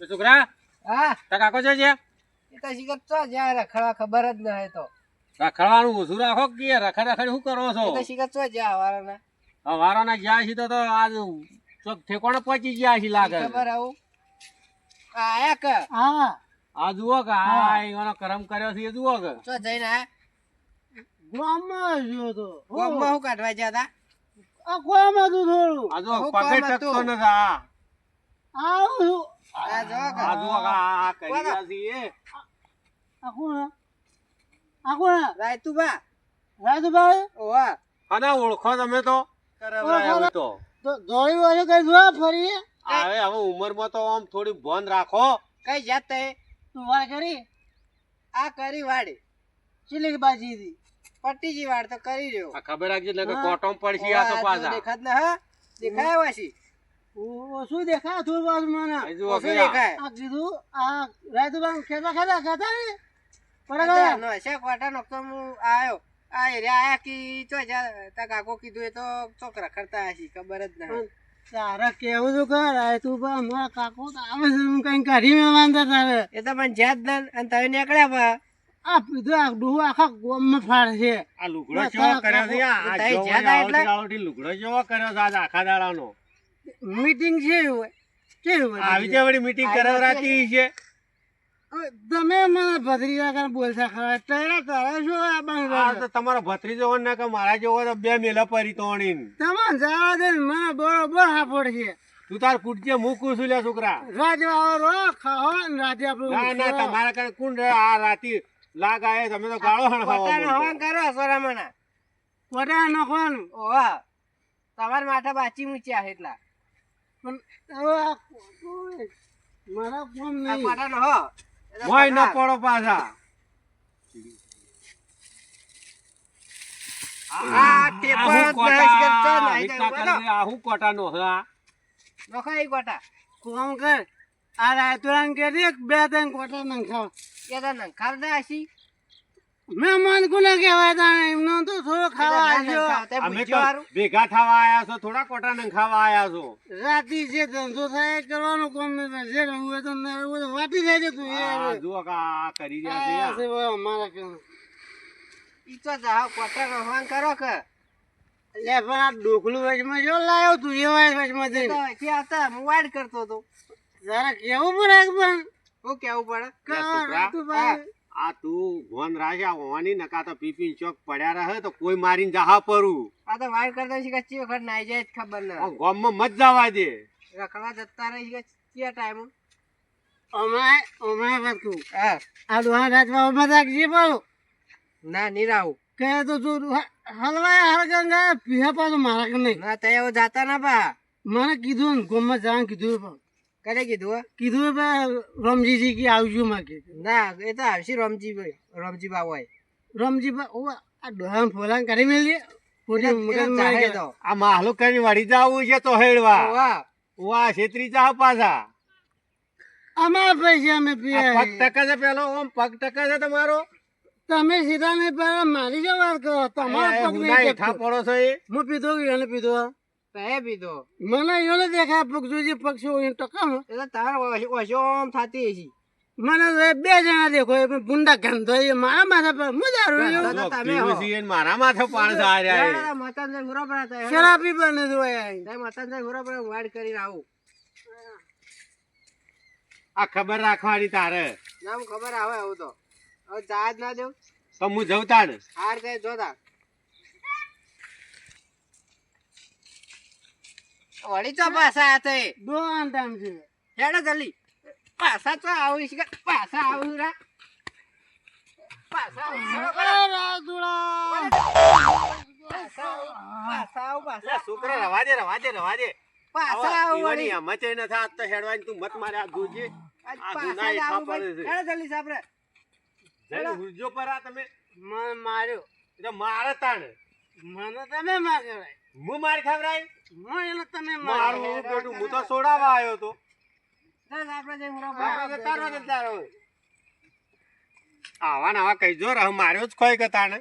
તો છોકરા હા? તાર કાકો છે છે એ તો શીખર ચો જ્યાં રખડવા ખબર જ ન હોય તો. રખડવાનું ઓછું રાખો કે રખડ રખડ શું કરો છો? તો શીખર ચો જ્યાં વાળાના વારાના ગયા છે તો તો આજ ચોક ઠેકોણે પહોંચી ગયા છે લાગે. ખબર આવું? આ આયા કે? હા. આ જુઓ કે આ એનો કરમ કર્યો છે એ જુઓ કે. ચો જઈને આયા? ગામમાં ગયો તો. ગામમાં હું કાઢવા ગયા હતા આ ગામમાં તું થોડું? આ જો પગે ટકતો? આ. આવું આ જો આ જુઓ કે આ આ કરી રહ્યા છે આ કોણ આ કોણ રાયતુબા. રાજભાઈ ઓવા અને ઓળખો તમે તો. કરાવડાયા તો. તો દોડી વાળે કઈ જોવા ફરી હવે હવે ઉંમરમાં તો આમ થોડી ભાન રાખો. કઈ જાત? તે તું વાર કરી? આ કરી વાડી ચીલી બાજી હતી? પટ્ટીજી વાડ તો કરી રહ્યો. ખબર રાખજે એટલે કે કોટમ પડશે આ તો પાછા. દેખાત ના હા? દેખાય વાસી ઓ શું દેખાય? થોડું બાજુ મને. ઓછું આ- દેખાય? આ કીધું આ રાજભાઈ ખેતા ખેતા ખેતા ને પડે નો છે કોટા નો તો હું આયો. આ એરિયા આયા કી ચો જા તા કાકો કીધું એ તો છોકરા રખડતા હશી ખબર જ ના તારે કેવું તો કર? આ બા મારા કાકો તો આવે છે હું કઈ કાઢી મેં વાંધા તારે એ તો પણ જ્યાં જ ના અને તમે નીકળ્યા પા આ પીધું આ ડોહું આખા ગોમમાં ફાડે છે. આ લુગડો કેવો કર્યો છે? આ એટલે? લુગડો કેવો કર્યો છે આજ આખા દાડાનો? મીટિંગ છે કેવું આવી છે? વળી મીટિંગ કરાવરાતી છે. તમે મને ભત્રીજા કર બોલતા ખરા. તારા તારા શું આ આ બંધ તો તમારો ભત્રીજો હોય ને કે મારા જેવો તો બે મેલા પરી તોડીને તમારે જવા દે મને બરોબર હાફોડ છે તું તાર કુટજે મૂકું છું લે છોકરા. રાતે આવો રો ખાઓ ને રાતે ના ના તમારા કારણે કોણ આ રાતી લાગ આયે તમે તો ગાળો હણ કોટાનો ખાવા હવાન કરો સોરામણા કોટા નાખવાનું. ઓવા તમારા માથા બાચી મૂચ્યા એટલા. પણ મારા કોમ નહીં. મોય ન. પડો પાછા. આ ટેપો આ હું જ નાશ કરતો કોટા નહીં રીતના તો બોલો. કરી આ હું કોટાનો હે આ? નોખા ઈ કોટા. કોમ કર આ રાયતુરાન કે બે ત્રણ કોટા નાખાવ? નંખાવતા હશી મહેમાન કોને કહેવાય તા એમનો તો થોડો ખાવા તો આવ્યો. અમે તો ભેગા થવા આયા છો થોડા કોટા નંગ ખાવા આયા છો. રાતી જે ધંધો થાય કરવાનો કોમ નહીં જે રહું તો ના રહું વાટી જાય છે તું એ જુઓ કે કરી રહ્યા છે આ આ. છે ભાઈ અમારા કામ ઈ તો જાઓ કોટાનો હવાન કરો કે. લે પણ આ ડોકલું વચમાં જો લાયો તું એ વચમાં જઈને. અહીંથી આવતા હું વાડ કરતો હતો. જરા કેવું પડે પણ? હું કેવું પડે? કા છોકરા, રાતુભાઈ. આ તું ભોન રાજા હોવાની નકા તો પીપીન ચોક પડ્યા રહે તો કોઈ મારીને જહા પરું. આ તો વાડ કરતા છે કચ્ચી વખત નાઈ જાય જ ખબર ન. ગામમાં મત જવા દે. રખડવા જતા રહી શીખે ચિયા ટાઈમ અમે અમાય વાત કહું હા. આ દોહા રાજમાં અમે રાખજે પાછું. ના નીરાવું કે તો તું હલવાય હરગંગા પીહા પાછું મારા કે નહીં. ના તૈયાર જાતા ના પા મને કીધું ગોમમાં જવાનું કીધું પણ. કરે કીધું કીધું બે રમજીજી કે આવજો માં કે. ના એ તો આવશે રમજી ભાઈ રમજી બા હોય. રમજી બા ઓ આ ડોહાન ફોલાન કરી મેલી. પોતે મગન મારી તો. આ માહલો કરી વાડી જવું છે તો હેડવા. વાહ વાહ છેત્રી જા પાછા. અમારા પૈસા અમે પીએ પગ ટકા છે પેલો ઓમ પગ ટકા છે તમારો? તમે સીધા નહીં પેલા મારી જો વાત કરો. તમારો પગ નહીં ઠા પડો છો એ. હું પીધો કે એને પીધો? પીધો મને એને દેખાય પગ પક્ષી એને એટલે તાર ઓછો થતી હશે. મને બે જણા દેખો ભૂંડા ગંધો એ મારા માથા પર મુજારું તમે હો. મારા માથે પાણ જાય રહ્યા. મતન ઘુરો પર હતા શરાબી બને જોયા મતન ઘુરો પર વાડ કરીને આવું. આ ખબર રાખવાની તારે. ના ખબર આવે આવું તો. હવે ચાર્જ ના દેવ તો હું જવતા ને હાર કઈ જોતા. વળી ચો પાછા આ તે દો ટાઈમ છે. હેડો જલ્દી. પાછા તો આવું છે પાછા આવું રા. પાછા. પાછા છોકરા રવા દે રવા દે રવા દે. પાછા આવું વળી. ન થાત તો હેડવાની તું મત મારે આ આ પાછા જૂના જ આવું પડે ભાઈ. છે. હેડો જલ્દી સાપરે. જઈને હુરજો પર આ તમે. મને માર્યો. એટલે મારે તાણ. મને તમે માર્યો હું માર ખવરાય હું એને તમે મારું હું બેટું હું તો સોડાવા આવ્યો તો. ચાલ આપણે જઈને હું બાપા તારો તારો આવા ને આવા કઈ જો રહ માર્યો જ કોઈ કે તાણે